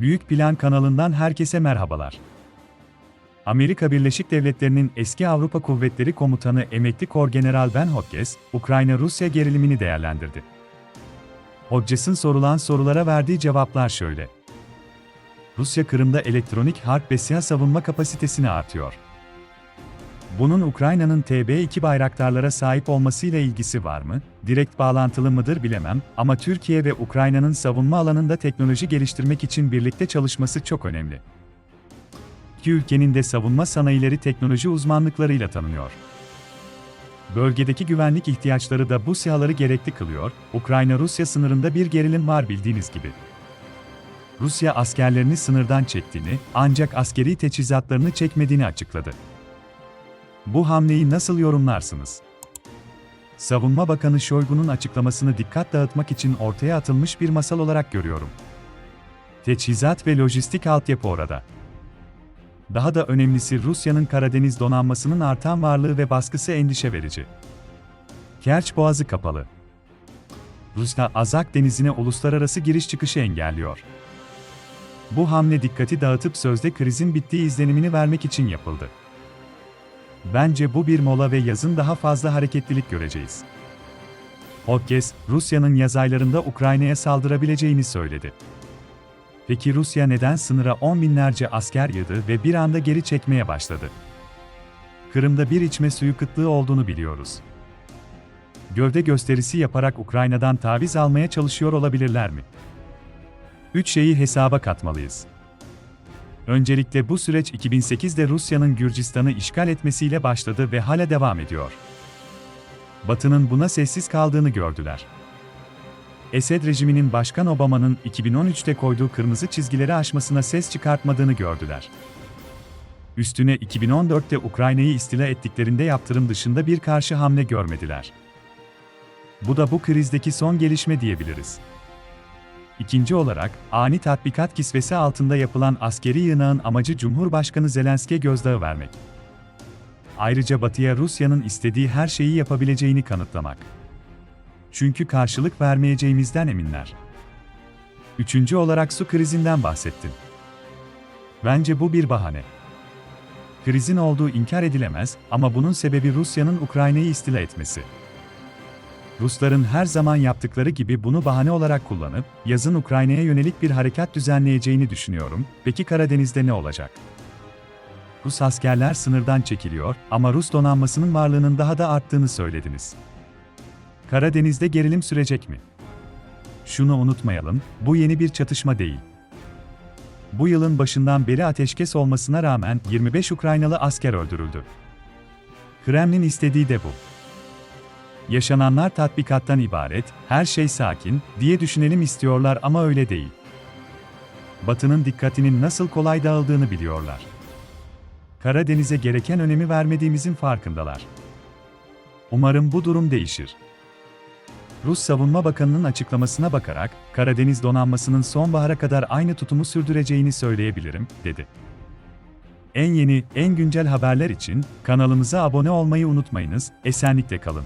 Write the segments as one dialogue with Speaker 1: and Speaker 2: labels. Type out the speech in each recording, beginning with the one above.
Speaker 1: Büyük Plan kanalından herkese merhabalar. Amerika Birleşik Devletleri'nin eski Avrupa Kuvvetleri Komutanı Emekli Korgeneral Ben Hodges, Ukrayna-Rusya gerilimini değerlendirdi. Hodges'in sorulan sorulara verdiği cevaplar şöyle. Rusya Kırım'da elektronik harp ve SİHA savunma kapasitesini artıyor. Bunun Ukrayna'nın TB2 bayraktarlara sahip olmasıyla ilgisi var mı? Direkt bağlantılı mıdır bilemem ama Türkiye ve Ukrayna'nın savunma alanında teknoloji geliştirmek için birlikte çalışması çok önemli. İki ülkenin de savunma sanayileri teknoloji uzmanlıklarıyla tanınıyor. Bölgedeki güvenlik ihtiyaçları da bu sihaları gerekli kılıyor. Ukrayna-Rusya sınırında bir gerilim var bildiğiniz gibi. Rusya askerlerini sınırdan çektiğini, ancak askeri teçhizatlarını çekmediğini açıkladı. Bu hamleyi nasıl yorumlarsınız? Savunma Bakanı Şoygu'nun açıklamasını dikkat dağıtmak için ortaya atılmış bir masal olarak görüyorum. Teçhizat ve lojistik altyapı orada. Daha da önemlisi Rusya'nın Karadeniz donanmasının artan varlığı ve baskısı endişe verici. Kerç Boğazı kapalı. Rusya Azak Denizi'ne uluslararası giriş çıkışı engelliyor. Bu hamle dikkati dağıtıp sözde krizin bittiği izlenimini vermek için yapıldı. Bence bu bir mola ve yazın daha fazla hareketlilik göreceğiz. Hodges, Rusya'nın yaz aylarında Ukrayna'ya saldırabileceğini söyledi. Peki Rusya neden sınıra on binlerce asker yığdı ve bir anda geri çekmeye başladı? Kırım'da bir içme suyu kıtlığı olduğunu biliyoruz. Gövde gösterisi yaparak Ukrayna'dan taviz almaya çalışıyor olabilirler mi? Üç şeyi hesaba katmalıyız. Öncelikle bu süreç 2008'de Rusya'nın Gürcistan'ı işgal etmesiyle başladı ve hala devam ediyor. Batı'nın buna sessiz kaldığını gördüler. Esed rejiminin Başkan Obama'nın 2013'te koyduğu kırmızı çizgileri aşmasına ses çıkartmadığını gördüler. Üstüne 2014'te Ukrayna'yı istila ettiklerinde yaptırım dışında bir karşı hamle görmediler. Bu da bu krizdeki son gelişme diyebiliriz. İkinci olarak, ani tatbikat kisvesi altında yapılan askeri yığınağın amacı Cumhurbaşkanı Zelenski'ye gözdağı vermek. Ayrıca Batı'ya Rusya'nın istediği her şeyi yapabileceğini kanıtlamak. Çünkü karşılık vermeyeceğimizden eminler. Üçüncü olarak su krizinden bahsettim. Bence bu bir bahane. Krizin olduğu inkar edilemez ama bunun sebebi Rusya'nın Ukrayna'yı istila etmesi. Rusların her zaman yaptıkları gibi bunu bahane olarak kullanıp, yazın Ukrayna'ya yönelik bir harekat düzenleyeceğini düşünüyorum. Peki Karadeniz'de ne olacak? Rus askerler sınırdan çekiliyor ama Rus donanmasının varlığının daha da arttığını söylediniz. Karadeniz'de gerilim sürecek mi? Şunu unutmayalım, bu yeni bir çatışma değil. Bu yılın başından beri ateşkes olmasına rağmen 25 Ukraynalı asker öldürüldü. Kremlin istediği de bu. Yaşananlar tatbikattan ibaret, her şey sakin diye düşünelim istiyorlar ama öyle değil. Batı'nın dikkatinin nasıl kolay dağıldığını biliyorlar. Karadeniz'e gereken önemi vermediğimizin farkındalar. Umarım bu durum değişir. Rus Savunma Bakanı'nın açıklamasına bakarak, Karadeniz donanmasının sonbahara kadar aynı tutumu sürdüreceğini söyleyebilirim, dedi. En yeni, en güncel haberler için kanalımıza abone olmayı unutmayınız, esenlikle kalın.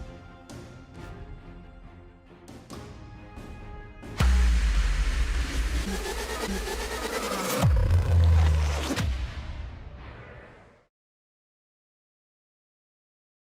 Speaker 1: Thank you.